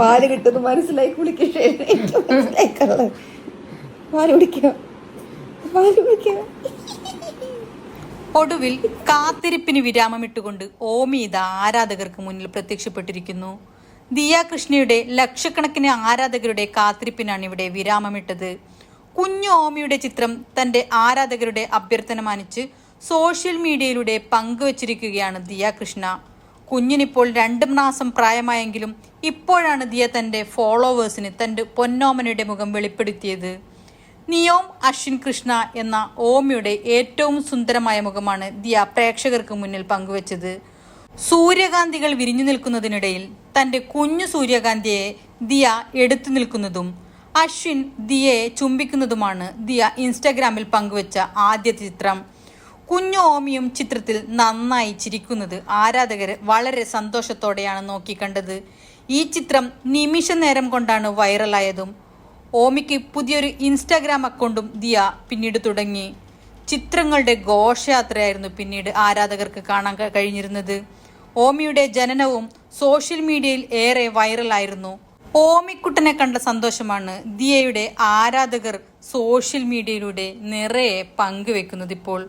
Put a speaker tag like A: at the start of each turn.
A: പാൽ കിട്ടുന്നു മനസ്സിലായി കുളിക്കട്ടെ എനിക്ക് പാൽ കുടിക്കുക പാൽ കുടിക്കുക.
B: ഒടുവിൽ കാത്തിരിപ്പിന് വിരാമമിട്ടുകൊണ്ട് ഓമി ഇത് ആരാധകർക്ക് മുന്നിൽ പ്രത്യക്ഷപ്പെട്ടിരിക്കുന്നു. ദിയ കൃഷ്ണയുടെ ലക്ഷക്കണക്കിന് ആരാധകരുടെ കാത്തിരിപ്പിനാണ് ഇവിടെ വിരാമമിട്ടത്. കുഞ്ഞു ഓമിയുടെ ചിത്രം തന്റെ ആരാധകരുടെ അഭ്യർത്ഥന മാനിച്ച് സോഷ്യൽ മീഡിയയിലൂടെ പങ്കുവച്ചിരിക്കുകയാണ് ദിയ കൃഷ്ണ കുഞ്ഞിനിപ്പോൾ രണ്ട് മാസം പ്രായമായെങ്കിലും ഇപ്പോഴാണ് ദിയ തന്റെ ഫോളോവേഴ്സിന് തന്റെ പൊന്നോമനയുടെ മുഖം വെളിപ്പെടുത്തിയത്. നിയോം അശ്വിൻ കൃഷ്ണ എന്ന ഓമിയുടെ ഏറ്റവും സുന്ദരമായ മുഖമാണ് ദിയ പ്രേക്ഷകർക്ക് മുന്നിൽ പങ്കുവച്ചത്. സൂര്യകാന്തികൾ വിരിഞ്ഞു നിൽക്കുന്നതിനിടയിൽ തന്റെ കുഞ്ഞു സൂര്യകാന്തിയെ ദിയ എടുത്തു നിൽക്കുന്നതും അശ്വിൻ ദിയയെ ചുംബിക്കുന്നതുമാണ് ദിയ ഇൻസ്റ്റഗ്രാമിൽ പങ്കുവച്ച ആദ്യ ചിത്രം. കുഞ്ഞു ഓമിയും ചിത്രത്തിൽ നന്നായി ചിരിക്കുന്നത് ആരാധകർ വളരെ സന്തോഷത്തോടെയാണ് നോക്കിക്കണ്ടത്. ഈ ചിത്രം നിമിഷ നേരം കൊണ്ടാണ് വൈറലായതും. ഓമിക്ക് പുതിയൊരു ഇൻസ്റ്റാഗ്രാം അക്കൗണ്ടും ദിയ പിന്നീട് തുടങ്ങി. ചിത്രങ്ങളുടെ ഘോഷയാത്രയായിരുന്നു പിന്നീട് ആരാധകർക്ക് കാണാൻ കഴിഞ്ഞിരുന്നത്. ഓമിയുടെ ജനനവും സോഷ്യൽ മീഡിയയിൽ ഏറെ വൈറലായിരുന്നു. ഓമിക്കുട്ടനെ കണ്ട സന്തോഷമാണ് ദിയയുടെ ആരാധകർ സോഷ്യൽ മീഡിയയിലൂടെ നിറയെ പങ്കുവെക്കുന്നത് ഇപ്പോൾ.